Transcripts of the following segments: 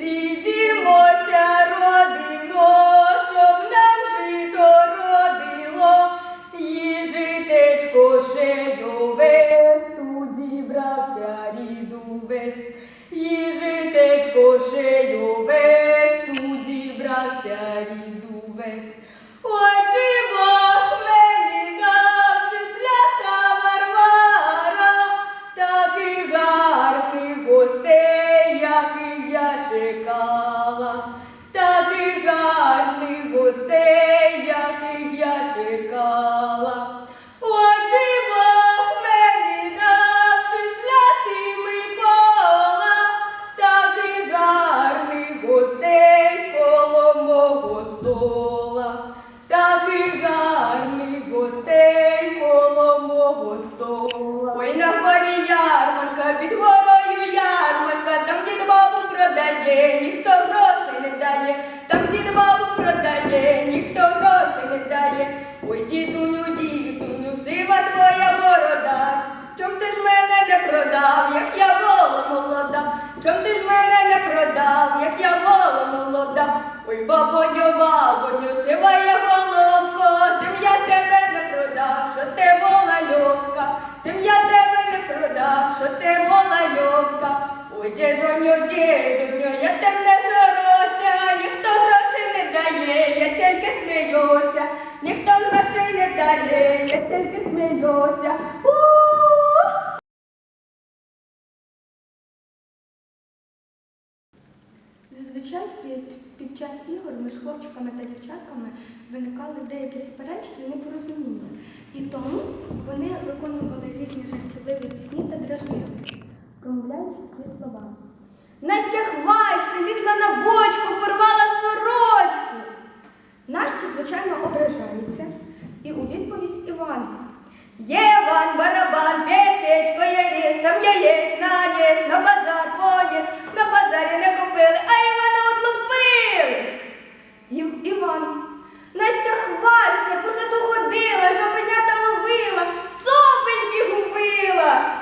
didi продав, як я вола молода? Чом ти ж мене не продав, як я вола молода? Ой, бабоню, бабоню, сивая головко, тим я тебе не продав, що ти вола льовка, тим я тебе не продав, що ти вола льовка. Ой, дідоню, дідоню, я тим не жорося, ніхто грошей не дає, я тільки сміюся, ніхто грошей не дає, я тільки сміюся. Між хлопчиками та дівчатками виникали деякі суперечки і непорозуміння. І тому вони виконували різні жартівливі пісні та дражнилки, промовляючи такі слова. Настя хвастя, лізла на бочку, порвала сорочку. Настя, звичайно, ображається. І у відповідь Іван. Єван, барабан, Настя хвастя, по саду ходила, жабенята ловила, сопеньки губила.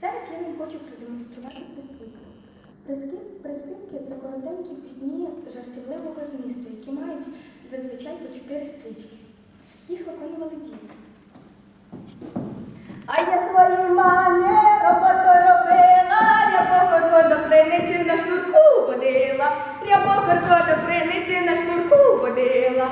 Зараз я вам хочу продемонструвати приспівки. Приспів- Приспівки це коротенькі пісні жартівливого змісту, які мають зазвичай по чотири стрічки. Їх виконували діти. А я водила, я покорко до криниці на шнурку водила.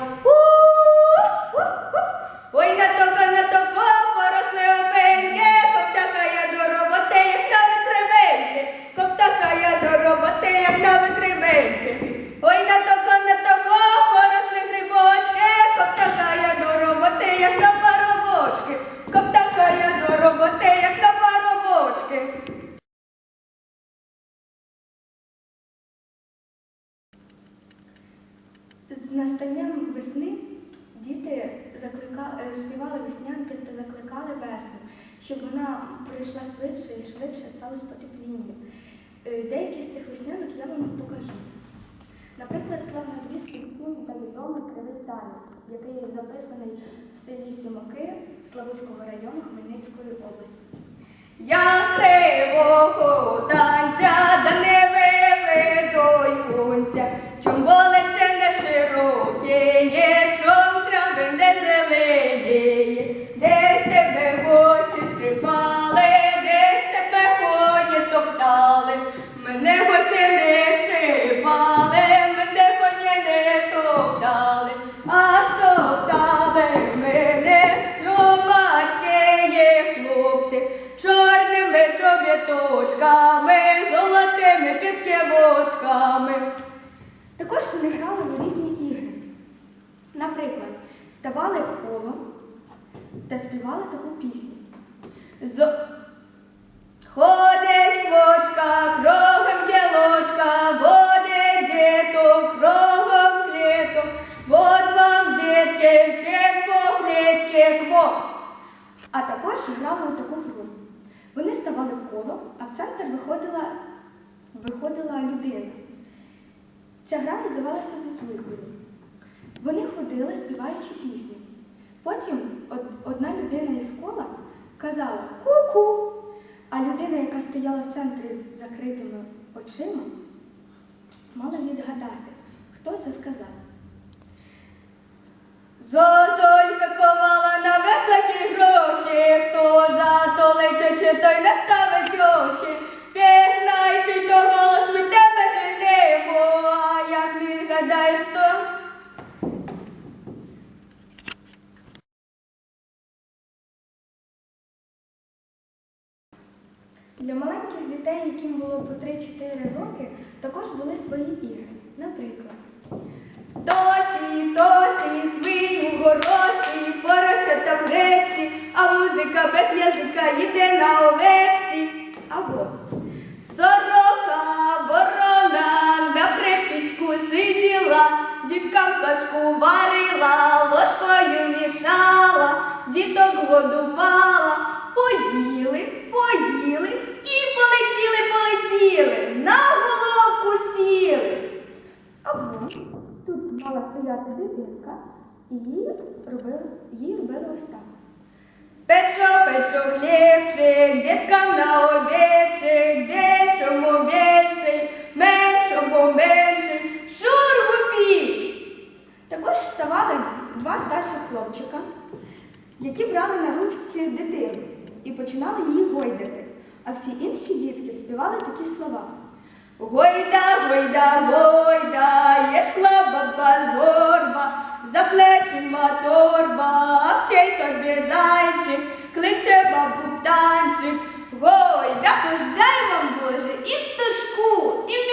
Е, співали веснянки та закликали весну, щоб вона прийшла швидше і швидше сталося потепління. Е, Деякі з цих веснянок я вам покажу. Наприклад, славна звістка всім та відомий кривий танець, який записаний в селі Сімаки Славутського району Хмельницької області. Я кривого танця, підкивочками. Також вони грали у різні ігри. Наприклад, ставали в коло та співали таку пісню. З... Ходить квочка, кругом кілочка, водить діток, кругом кліток, вот вам, дітки, всім по клітки кво. А також грали у таку гру. Вони ставали в коло, а в центр виходила, виходила людина. Ця гра називалася Зацулькою. Вони ходили, співаючи пісню. Потім одна людина із кола казала ку-ку. А людина, яка стояла в центрі з закритими очима, мала відгадати, хто це сказав. Зозулька ковала на високі гроші, хто за то летячи, той не ставить очі. Для маленьких дітей, яким було по 3-4 роки, також були свої ігри. Наприклад, Тосі, тосі, свині горосі, поросята в гречці, а музика без язика їде на овечці. або Сорока, ворона на припічку сиділа, діткам кашку варила, ложкою мішала, діток годувала, стояти дитинка, і їй робили, їй робили ось так. Печо, печо, хлібчик, діткам на обідчик, більшому більший, меншому менший, шургу піч. Також ставали два старших хлопчика, які брали на ручки дитину і починали її гойдати. А всі інші дітки співали такі слова. Гойда, гойда, гойда, баба з горба, за плечима торба, а в тій тобі зайчик, кличе бабу в танчик. Гой, да то ж дай вам Боже, і в стежку, і в